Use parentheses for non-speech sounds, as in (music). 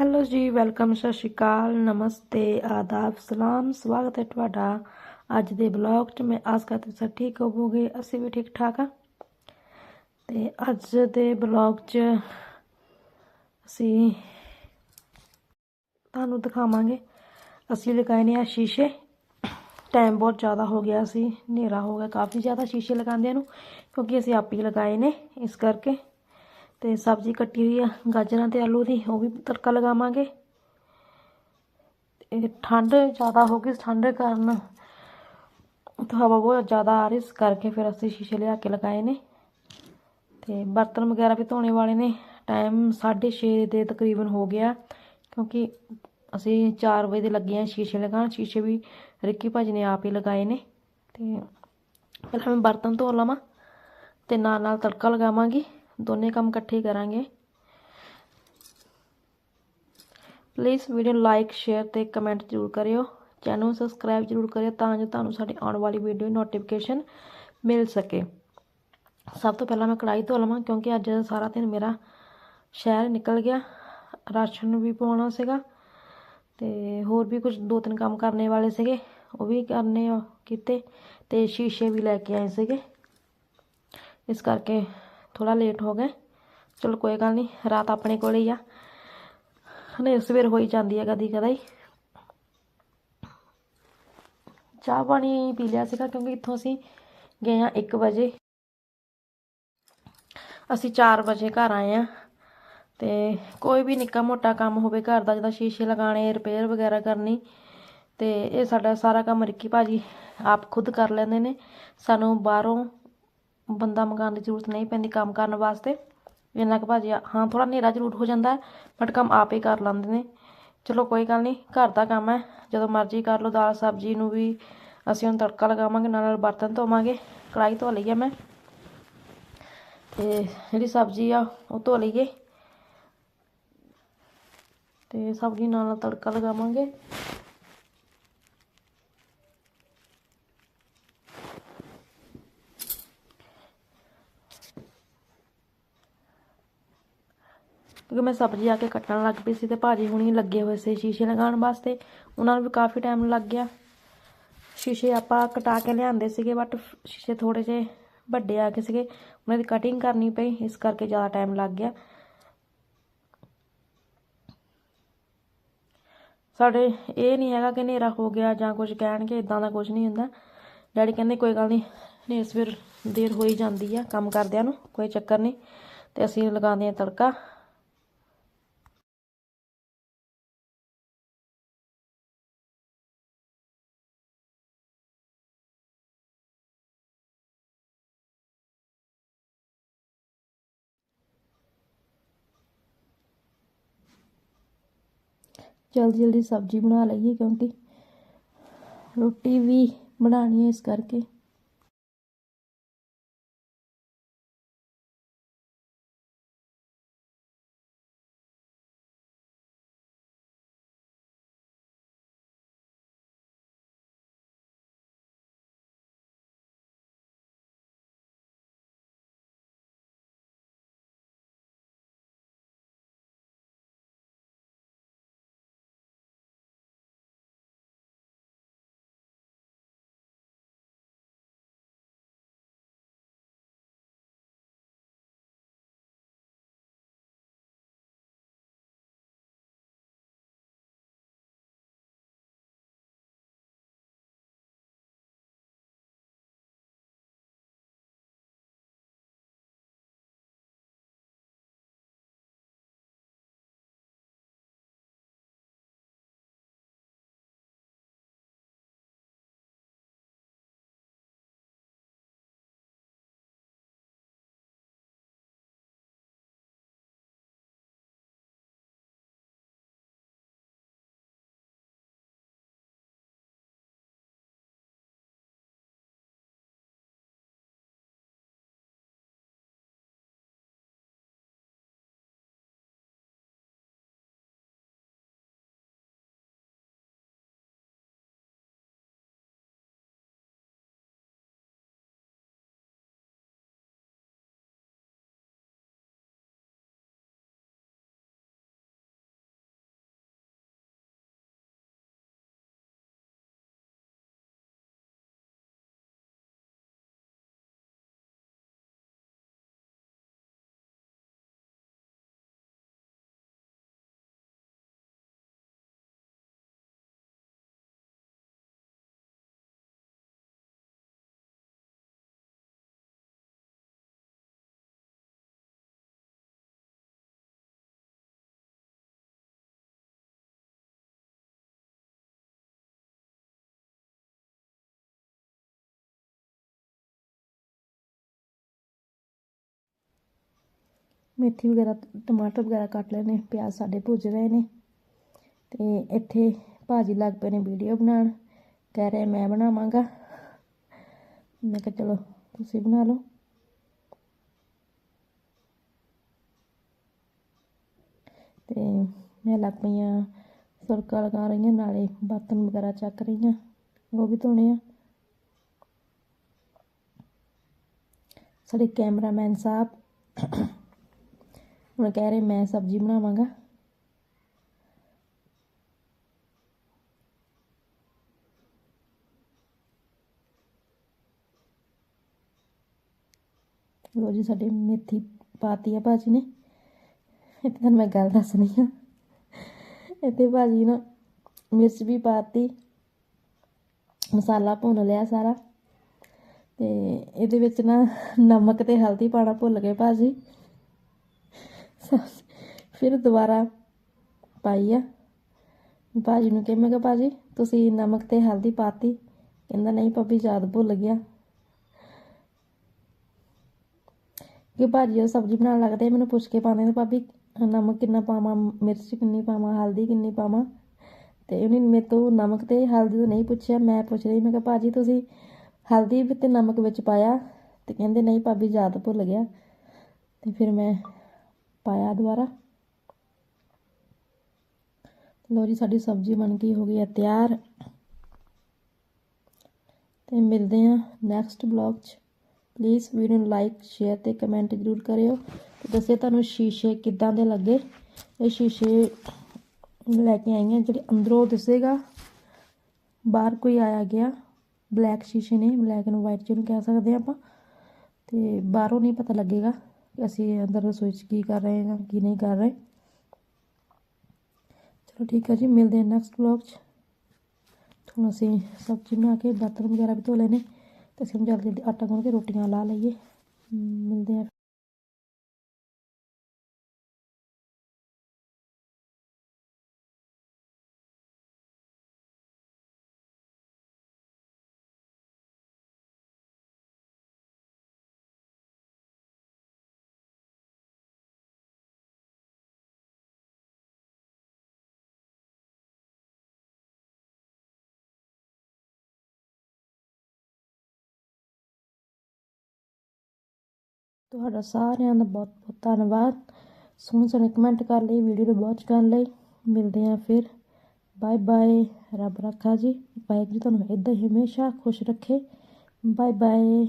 Hello ਜੀ, welcome, ਸਤਿ ਸ਼੍ਰੀ ਅਕਾਲ, ਨਮਸਤੇ, ਆਦਾਬ, ਸਲਾਮ, ਸਵਾਗਤ ਹੈ ਤੁਹਾਡਾ ਅੱਜ ਦੇ ਬਲੌਗ 'ਚ। ਮੈਂ ਆਸ ਕਰਦੀ ਸਭ ਠੀਕ ਹੋਵੋਗੇ, ਅਸੀਂ ਵੀ ਠੀਕ ਠਾਕ ਆ ਤੇ ਅੱਜ ਦੇ ਬਲੌਗ 'ਚ ਅਸੀਂ ਤੁਹਾਨੂੰ ਦਿਖਾਵਾਂਗੇ। ਅਸੀਂ ਲਗਾਏ ਨੇ ਆ ਸ਼ੀਸ਼ੇ। ਟਾਈਮ ਬਹੁਤ ਜ਼ਿਆਦਾ ਹੋ ਗਿਆ ਸੀ, ਹਨੇਰਾ ਹੋ ਗਿਆ, ਕਾਫੀ ਜ਼ਿਆਦਾ ਸ਼ੀਸ਼ੇ ਲਗਾਉਂਦਿਆਂ ਨੂੰ, ਕਿਉਂਕਿ ਅਸੀਂ ਆਪ ਹੀ ਲਗਾਏ ਨੇ, ਇਸ ਕਰਕੇ। ਤੇ ਸਬਜ਼ੀ ਕੱਟੀ ਹੋਈ ਆ, ਗਾਜਰਾਂ ਤੇ ਆਲੂ ਦੀ, ਉਹ ਵੀ ਤੜਕਾ ਲਗਾਵਾਂਗੇ। ਤੇ ਠੰਡ ਜ਼ਿਆਦਾ ਹੋ ਗਈ, ਠੰਡ ਕਾਰਨ ਹਵਾ ਬਹੁਤ ਜ਼ਿਆਦਾ ਆ ਰਹੀ, ਇਸ ਕਰਕੇ ਫਿਰ ਅਸੀਂ ਸ਼ੀਸ਼ੇ ਲਿਆ ਕੇ ਲਗਾਏ ਨੇ। ਤੇ ਬਰਤਨ ਵਗੈਰਾ ਵੀ ਧੋਣੇ ਵਾਲੇ ਨੇ, ਟਾਈਮ 6:30 ਦੇ ਤਕਰੀਬਨ ਹੋ ਗਿਆ, ਕਿਉਂਕਿ ਅਸੀਂ 4 ਵਜੇ ਦੇ ਲੱਗੇ ਆ ਸ਼ੀਸ਼ੇ ਲਗਾਉਣ, ਸ਼ੀਸ਼ੇ ਵੀ ਰਿੱਕੀ ਭਾਜੀ ਨੇ ਆਪ ਹੀ ਲਗਾਏ ਨੇ। ਤੇ ਪਹਿਲਾਂ ਮੈਂ ਬਰਤਨ ਧੋ ਲਵਾਂ ਤੇ ਨਾਲ ਨਾਲ ਤੜਕਾ ਲਗਾਵਾਂਗੀ। ਦੋਨੇ ਕੰਮ ਇਕੱਠੇ ਕਰਾਂਗੇ। ਪਲੀਜ਼ ਵੀਡੀਓ ਲਾਈਕ ਸ਼ੇਅਰ ਤੇ ਕਮੈਂਟ ਜ਼ਰੂਰ ਕਰਿਓ। ਚੈਨਲ ਨੂੰ ਸਬਸਕ੍ਰਾਈਬ ਜ਼ਰੂਰ ਕਰਿਓ ਤਾਂ ਜੋ ਤੁਹਾਨੂੰ ਸਾਡੀ ਆਉਣ ਵਾਲੀ ਵੀਡੀਓ ਨੋਟੀਫਿਕੇਸ਼ਨ ਮਿਲ ਸਕੇ। ਸਭ ਤੋਂ ਪਹਿਲਾਂ ਮੈਂ ਕੜਾਈ ਧੋ ਲਵਾਂ ਕਿਉਂਕਿ ਅੱਜ ਸਾਰਾ ਦਿਨ ਮੇਰਾ ਸ਼ਹਿਰ ਨਿਕਲ ਗਿਆ। ਰਾਸ਼ਨ ਵੀ ਪਾਉਣਾ ਸੀਗਾ ਤੇ ਹੋਰ ਵੀ ਕੁਝ ਦੋ ਤਿੰਨ ਕੰਮ ਕਰਨੇ ਵਾਲੇ ਸੀਗੇ। ਉਹ ਵੀ ਕਰਨੇ ਕੀਤੇ ਤੇ ਸ਼ੀਸ਼ੇ ਵੀ ਲੈ ਕੇ ਆਏ ਸੀਗੇ। ਇਸ ਕਰਕੇ ਥੋੜਾ ਲੇਟ ਹੋ ਗਏ। ਚਲੋ ਕੋਈ ਗੱਲ ਨਹੀਂ ਰਾਤ ਆਪਣੇ ਕੋਲ ਹੀ ਆ। ਹਨੇਰ ਸਵੇਰ ਹੋਈ ਜਾਂਦੀ ਹੈ ਕਦੀ ਕਦਾਈ। ਚਾਹ ਪਾਣੀ ਪੀ ਲਿਆ ਸੀਗਾ ਕਿਉਂਕਿ ਇੱਥੋਂ ਅਸੀਂ ਗਏ ਆ 1 ਵਜੇ। ਅਸੀਂ 4 ਵਜੇ ਘਰ ਆਏ ਆ ਤੇ ਕੋਈ ਵੀ ਨਿੱਕਾ ਮੋਟਾ ਕੰਮ ਹੋਵੇ ਘਰ ਦਾ, ਜਿੱਦਾਂ ਸ਼ੀਸ਼ੇ ਲਗਾਣੇ ਰਿਪੇਅਰ ਵਗੈਰਾ ਕਰਨੀ, ਤੇ ਇਹ ਸਾਡਾ ਸਾਰਾ ਕੰਮ ਰਿੱਕੀ ਭਾਜੀ ਆਪ ਖੁਦ ਕਰ ਲੈਂਦੇ ਨੇ। ਸਾਨੂੰ ਬਾਹਰੋਂ ਬੰਦਾ ਮੰਗਾਉਣ ਦੀ ਜ਼ਰੂਰਤ ਨਹੀਂ ਪੈਂਦੀ ਕੰਮ ਕਰਨ ਵਾਸਤੇ। ਇੰਨਾ ਕੁ ਭਾਜੀ, ਹਾਂ ਥੋੜਾ ਹਨੇਰਾ ਜ਼ਰੂਰ ਹੋ ਜਾਂਦਾ ਬਟ ਕੰਮ ਆਪ ਹੀ ਕਰ ਲੈਂਦੇ ਨੇ। ਚਲੋ, ਕੋਈ ਗੱਲ ਨਹੀਂ, ਘਰ ਦਾ ਕੰਮ ਹੈ। ਜਦੋਂ ਮਰਜ਼ੀ ਕਰ ਲਓ, ਦਾਲ ਸਬਜ਼ੀ ਨੂੰ ਵੀ ਅਸੀਂ ਹੁਣ ਤੜਕਾ ਲਗਾਵਾਂਗੇ ਨਾਲ ਨਾਲ ਬਰਤਨ ਧੋਵਾਂਗੇ। ਕੜਾਈ ਧੋ ਲਈ ਆ ਮੈਂ। ਤੇ ਜਿਹੜੀ ਸਬਜ਼ੀ ਆ, ਉਹ ਧੋ ਲਈਏ। ਤੇ ਸਬਜ਼ੀ ਨਾਲ ਨਾਲ ਤੜਕਾ ਲਗਾਵਾਂਗੇ। ਕਿਉਂਕਿ ਮੈਂ ਸਬਜ਼ੀ ਆ ਕੇ ਕੱਟਣ ਲੱਗ ਪਈ ਸੀ ਤੇ ਭਾਜੀ ਹੁਣੀ ਲੱਗੇ ਹੋਏ ਸੀ ਸ਼ੀਸ਼ੇ ਲਗਾਉਣ ਵਾਸਤੇ। ਉਹਨਾਂ ਨੂੰ ਵੀ ਕਾਫੀ ਟਾਈਮ ਲੱਗ ਗਿਆ। ਸ਼ੀਸ਼ੇ ਆਪਾਂ ਕਟਾ ਕੇ ਲਿਆਂਦੇ ਸੀਗੇ ਬਟ ਸ਼ੀਸ਼ੇ ਥੋੜੇ ਜਿਹੇ ਵੱਡੇ ਆ ਗਏ ਸੀਗੇ। ਉਹਨਾਂ ਦੀ ਕਟਿੰਗ ਕਰਨੀ ਪਈ, ਇਸ ਕਰਕੇ ਜ਼ਿਆਦਾ ਟਾਈਮ ਲੱਗ ਗਿਆ। ਸਾਡੇ ਇਹ ਨਹੀਂ ਹੈਗਾ ਕਿ ਹਨੇਰਾ ਹੋ ਗਿਆ ਜਾਂ ਕੁਝ ਕਹਿਣਗੇ ਇਦਾਂ ਦਾ ਕੁਝ ਨਹੀਂ ਹੁੰਦਾ। ਡੈਡੀ ਕਹਿੰਦੇ ਕੋਈ ਗੱਲ ਨਹੀਂ, ਹਨੇਰ ਸਵੇਰ ਦੇਰ ਹੋ ਹੀ ਜਾਂਦੀ ਆ ਕੰਮ ਕਰਦਿਆਂ ਨੂੰ, ਕੋਈ ਚੱਕਰ ਨਹੀਂ। ਤੇ ਅਸੀਂ ਲਗਾਉਂਦੇ ਆ ਤੜਕਾ। ਜਲਦੀ ਜਲਦੀ ਸਬਜ਼ੀ ਬਣਾ ਲਈਏ ਕਿਉਂਕਿ ਰੋਟੀ ਵੀ ਬਣਾਉਣੀ ਹੈ ਇਸ ਕਰਕੇ। ਮੇਥੀ ਵਗੈਰਾ, ਟਮਾਟਰ ਵਗੈਰਾ ਕੱਟ ਲਏ ਨੇ ਪਿਆਜ਼ ਸਾਡੇ ਭੁੱਜ ਰਹੇ ਨੇ। ਤੇ ਇੱਥੇ ਭਾਜੀ ਲੱਗ ਪਏ ਨੇ ਵੀਡੀਓ ਬਣਾਉਣ। ਕਹਿ ਰਹੇ ਮੈਂ ਬਣਾਵਾਂਗਾ। ਮੈਂ ਕਿਹਾ ਚਲੋ, ਤੁਸੀਂ ਬਣਾ ਲਓ। ਤੇ ਮੈਂ ਲੱਗ ਪਈ ਹਾਂ ਸੁਰਕਾ ਲਗਾ ਰਹੀ ਹਾਂ, ਨਾਲੇ ਬਰਤਨ ਵਗੈਰਾ ਚੱਕ ਰਹੀ ਹਾਂ, ਉਹ ਵੀ ਧੋਣੇ ਆ। ਸਾਡੇ ਕੈਮਰਾਮੈਨ ਸਾਹਿਬ ਹੁਣ ਕਹਿ ਰਹੇ ਮੈਂ ਸਬਜ਼ੀ ਬਣਾਵਾਂਗਾ। ਲੋ ਜੀ, ਸਾਡੇ ਮੇਥੀ ਪਾਤੀ ਆ ਭਾਜੀ ਨੇ। ਇੱਥੇ ਤੁਹਾਨੂੰ ਮੈਂ ਗੱਲ ਦੱਸਣੀ ਆ। ਇੱਥੇ ਭਾਜੀ ਨਾ ਮਿਰਚ ਵੀ ਪਾਤੀ, ਮਸਾਲਾ ਭੁੰਨ ਲਿਆ ਸਾਰਾ। ਤੇ ਇਹਦੇ ਵਿੱਚ ਨਾ ਨਮਕ ਤੇ ਹਲਦੀ ਪਾਣਾ ਭੁੱਲ ਗਏ ਭਾਜੀ। (laughs) ਫਿਰ ਦੁਬਾਰਾ ਪਾਈ ਆ। ਭਾਜੀ ਨੂੰ ਕਿਹਾ, ਮੈਂ ਕਿਹਾ, ਭਾਜੀ, ਤੁਸੀਂ ਨਮਕ ਤੇ ਹਲਦੀ ਪਾਤੀ। ਕਹਿੰਦਾ, ਨਹੀਂ ਭਾਬੀ, ਯਾਦ ਭੁੱਲ ਗਿਆ। ਕਿ ਭਾਜੀ, ਉਹ ਸਬਜ਼ੀ ਬਣਾਉਣ ਲੱਗਦੇ ਮੈਨੂੰ ਪੁੱਛ ਕੇ ਪਾਉਂਦੇ ਨੇ, ਭਾਬੀ, ਨਮਕ ਕਿੰਨਾ ਪਾਵਾਂ, ਮਿਰਚ ਕਿੰਨੀ ਪਾਵਾਂ, ਹਲਦੀ ਕਿੰਨੀ ਪਾਵਾਂ। ਤੇ ਉਹਨੇ ਮੇਰੇ ਤੋਂ ਨਮਕ ਤੇ ਹਲਦੀ ਤੋਂ ਨਹੀਂ ਪੁੱਛਿਆ, ਮੈਂ ਪੁੱਛ ਰਹੀ, ਮੈਂ ਕਿਹਾ, ਭਾਜੀ, ਤੁਸੀਂ ਹਲਦੀ ਵੀ ਤੇ ਨਮਕ ਵਿੱਚ ਪਾਇਆ। ਤੇ ਕਹਿੰਦੇ, ਨਹੀਂ ਭਾਬੀ, ਯਾਦ ਭੁੱਲ ਗਿਆ। ਤੇ ਫਿਰ ਮੈਂ ਪਾਇਆ ਦੁਬਾਰਾ। ਲੋ ਜੀ, ਸਾਡੀ ਸਬਜ਼ੀ ਬਣ ਗਈ, ਹੋ ਗਈ ਹੈ ਤਿਆਰ। ਤੇ ਮਿਲਦੇ ਹਾਂ ਨੈਕਸਟ ਬਲੌਗ 'ਚ। ਪਲੀਜ਼ ਵੀਡੀਓ ਨੂੰ ਲਾਈਕ ਸ਼ੇਅਰ ਤੇ ਕਮੈਂਟ ਜ਼ਰੂਰ ਕਰਿਓ। ਤੇ ਦੱਸਿਓ ਤੁਹਾਨੂੰ ਸ਼ੀਸ਼ੇ ਕਿੱਦਾਂ ਦੇ ਲੱਗੇ। ਇਹ ਸ਼ੀਸ਼ੇ ਲੈ ਕੇ ਆਈ ਹਾਂ, ਜਿਹੜੇ ਅੰਦਰੋਂ ਦਿਸੇਗਾ। ਬਾਹਰ ਕੋਈ ਆਇਆ ਗਿਆ ਬਲੈਕ ਸ਼ੀਸ਼ੇ ਨੇ ਬਲੈਕ ਐਂਡ ਵਾਈਟ ਜਿਹਨੂੰ ਕਹਿ ਸਕਦੇ ਆਪਾਂ। ਤੇ ਬਾਹਰੋਂ ਨਹੀਂ ਪਤਾ ਲੱਗੇਗਾ। ਕਿ ਅਸੀਂ ਅੰਦਰ ਰਸੋਈ 'ਚ ਕੀ ਕਰ ਰਹੇ ਹਾਂ, ਕੀ ਨਹੀਂ ਕਰ ਰਹੇ। ਚਲੋ ਠੀਕ ਹੈ ਜੀ, ਮਿਲਦੇ ਹਾਂ ਨੈਕਸਟ ਵਲੌਗ 'ਚ। ਹੁਣ ਅਸੀਂ ਸਬਜ਼ੀ ਬਣਾ ਕੇ ਬਰਤਨ ਵਗੈਰਾ ਵੀ ਧੋ ਲਏ ਨੇ। ਤੇ ਅਸੀਂ ਹੁਣ ਜਲਦੀ ਜਲਦੀ ਆਟਾ ਗੁੰਨ ਤੁਹਾਡਾ ਸਾਰਿਆਂ ਦਾ ਬਹੁਤ ਬਹੁਤ ਧੰਨਵਾਦ। ਸੋਹਣੇ ਸੋਹਣੇ ਕਮੈਂਟ ਕਰ ਲਈ ਵੀਡੀਓ ਨੂੰ ਵਾਚ ਕਰਨ ਲਈ। ਮਿਲਦੇ ਹਾਂ ਫਿਰ। ਬਾਏ ਬਾਏ ਰੱਬ ਰੱਖਾ ਜੀ। ਵਾਹਿਗੁਰੂ ਤੁਹਾਨੂੰ ਇਦਾਂ ਹੀ ਹਮੇਸ਼ਾ ਖੁਸ਼ ਰੱਖੇ। Bye bye